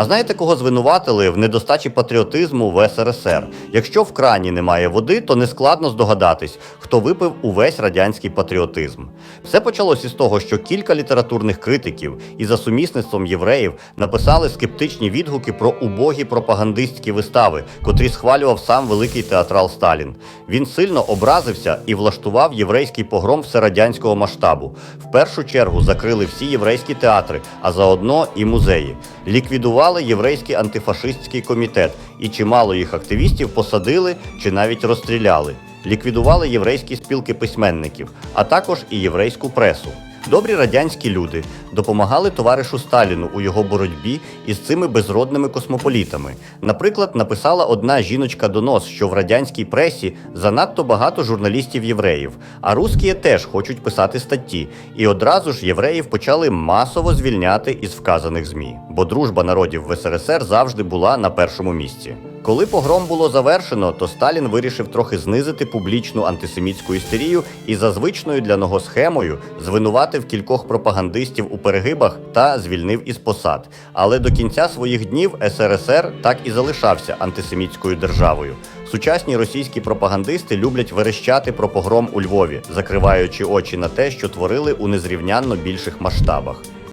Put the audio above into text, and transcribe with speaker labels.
Speaker 1: А знаєте, кого звинуватили в недостачі патріотизму в СРСР? Якщо в крані немає води, то нескладно здогадатись, хто випив увесь радянський патріотизм. Все почалось із того, що кілька літературних критиків і за сумісництвом євреїв написали скептичні відгуки про убогі пропагандистські вистави, котрі схвалював сам великий театрал Сталін. Він сильно образився і влаштував єврейський погром всерадянського масштабу. В першу чергу закрили всі єврейські театри, а заодно і музеї. Ліквідували єврейський антифашистський комітет, і чимало їх активістів посадили чи навіть розстріляли. Ліквідували єврейські спілки письменників, а також і єврейську пресу. Добрі радянські люди допомагали товаришу Сталіну у його боротьбі із цими безродними космополітами. Наприклад, написала одна жіночка донос, що в радянській пресі занадто багато журналістів-євреїв, а русські теж хочуть писати статті. І одразу ж євреїв почали масово звільняти із вказаних ЗМІ, бо дружба народів в СРСР завжди була на першому місці. Коли погром було завершено, то Сталін вирішив трохи знизити публічну антисемітську істерію і за звичною для нього схемою звинуватив кількох пропагандистів у перегибах та звільнив із посад. Але до кінця своїх днів СРСР так і залишався антисемітською державою. Сучасні російські пропагандисти люблять верещати про погром у Львові, закриваючи очі на те, що творили у незрівнянно більших масштабах.